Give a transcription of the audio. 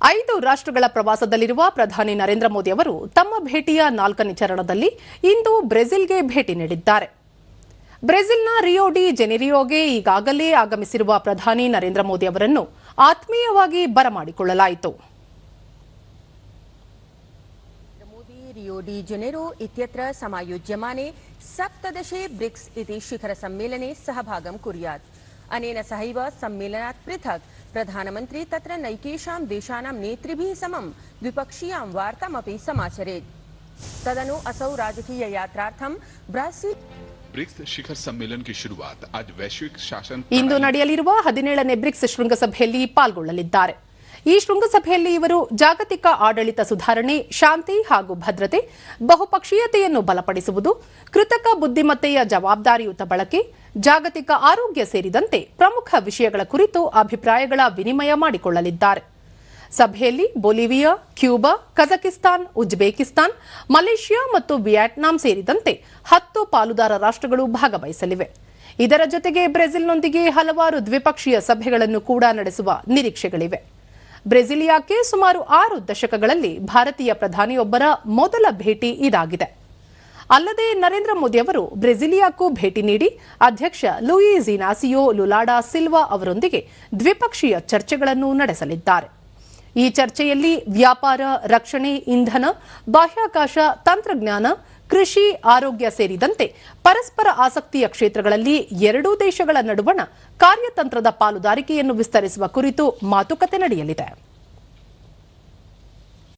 ಐದು ರಾಷ್ಟ್ರಗಳ ಪ್ರವಾಸದಲ್ಲಿರುವ ಪ್ರಧಾನಿ ನರೇಂದ್ರ ಮೋದಿ ಅವರು ತಮ್ಮ ಭೇಟಿಯ ನಾಲ್ಕನೇ ಚರಣದಲ್ಲಿ ಇಂದು ಬ್ರೆಜಿಲ್ಗೆ ಭೇಟಿ ನೀಡಿದ್ದಾರೆ ಬ್ರೆಜಿಲ್ನ ರಿಯೋ ಡಿ ಜೆನೆರಿಯೋಗೆ ಈಗಾಗಲೇ ಆಗಮಿಸಿರುವ ಪ್ರಧಾನಿ ನರೇಂದ್ರ ಮೋದಿ ಅವರನ್ನು ಆತ್ಮೀಯವಾಗಿ ಬರಮಾಡಿಕೊಳ್ಳಲಾಯಿತು मोदी रियो डी जेनेरो इत्यत्र समायोज्यमाने सप्तदशे ब्रिक्स इति शिखरसम्मेलने सहभागं कुर्यात् अनेन सहैव सम्मेलनात् पृथक् प्रधानमन्त्री तत्र नैकेषां देशानां नेतृभिः समं द्विपक्षीयां वार्तामपि समाचरेत् तदनु असौ राजकीययात्रार्थं ब्राजील ब्रिक्स शिखर सम्मेलन की शुरुआत आज वैश्विक शासन ಇಂದು ನಡೆಯಲಿರುವ ಹದಿನೇಳನೇ ಬ್ರಿಕ್ಸ್ ಶೃಂಗಸಭೆಯಲ್ಲಿ ಪಾಲ್ಗೊಳ್ಳಲಿದ್ದಾರೆ ಈ ಶೃಂಗಸಭೆಯಲ್ಲಿ ಇವರು ಜಾಗತಿಕ ಆಡಳಿತ ಸುಧಾರಣೆ ಶಾಂತಿ ಹಾಗೂ ಭದ್ರತೆ ಬಹುಪಕ್ಷೀಯತೆಯನ್ನು ಬಲಪಡಿಸುವುದು ಕೃತಕ ಬುದ್ಧಿಮತ್ತೆಯ ಜವಾಬ್ದಾರಿಯುತ ಬಳಕೆ ಜಾಗತಿಕ ಆರೋಗ್ಯ ಸೇರಿದಂತೆ ಪ್ರಮುಖ ವಿಷಯಗಳ ಕುರಿತು ಅಭಿಪ್ರಾಯಗಳ ವಿನಿಮಯ ಮಾಡಿಕೊಳ್ಳಲಿದ್ದಾರೆ. ಸಭೆಯಲ್ಲಿ Bolivia, Cuba, Kazakhstan, Uzbekistan, Malaysia ಮತ್ತು ವಿಯೆಟ್ನಾಂ ಸೇರಿದಂತೆ ಹತ್ತು ಪಾಲುದಾರ ರಾಷ್ಟ್ರಗಳು ಭಾಗವಹಿಸಲಿವೆ. ಇದರ ಜೊತೆಗೆ ಬ್ರೆಜಿಲ್ನೊಂದಿಗೆ ಹಲವಾರು ದ್ವಿಪಕ್ಷೀಯ ಸಭೆಗಳನ್ನು ಕೂಡ ನಡೆಸುವ ನಿರೀಕ್ಷೆಗಳಿವೆ. ಬ್ರೆಜಿಲಿಯಾಕ್ಕೆ ಸುಮಾರು ಆರು ದಶಕಗಳಲ್ಲಿ ಭಾರತೀಯ ಪ್ರಧಾನಿಯೊಬ್ಬರ ಮೊದಲ ಭೇಟಿ ಇದಾಗಿದೆ. ಅಲ್ಲದೆ ನರೇಂದ್ರ ಮೋದಿ ಅವರು ಬ್ರೆಜಿಲಿಯಾಕ್ಕೂ ಭೇಟಿ ನೀಡಿ ಅಧ್ಯಕ್ಷ ಲೂಯಿ ಜಿನಾಸಿಯೋ ಲುಲಾಡಾ ಸಿಲ್ವಾ ಅವರೊಂದಿಗೆ ದ್ವಿಪಕ್ಷೀಯ ಚರ್ಚೆಗಳನ್ನು ನಡೆಸಲಿದ್ದಾರೆ. ಈ ಚರ್ಚೆಯಲ್ಲಿ ವ್ಯಾಪಾರ, ರಕ್ಷಣೆ, ಇಂಧನ, ಬಾಹ್ಯಾಕಾಶ, ತಂತ್ರಜ್ಞಾನ, ಕೃಷಿ, ಆರೋಗ್ಯ ಸೇರಿದಂತೆ ಪರಸ್ಪರ ಆಸಕ್ತಿಯ ಕ್ಷೇತ್ರಗಳಲ್ಲಿ ಎರಡೂ ದೇಶಗಳ ನಡುವಣ ಕಾರ್ಯತಂತ್ರದ ಪಾಲುದಾರಿಕೆಯನ್ನು ವಿಸ್ತರಿಸುವ ಕುರಿತು ಮಾತುಕತೆ ನಡೆಯಲಿದೆ.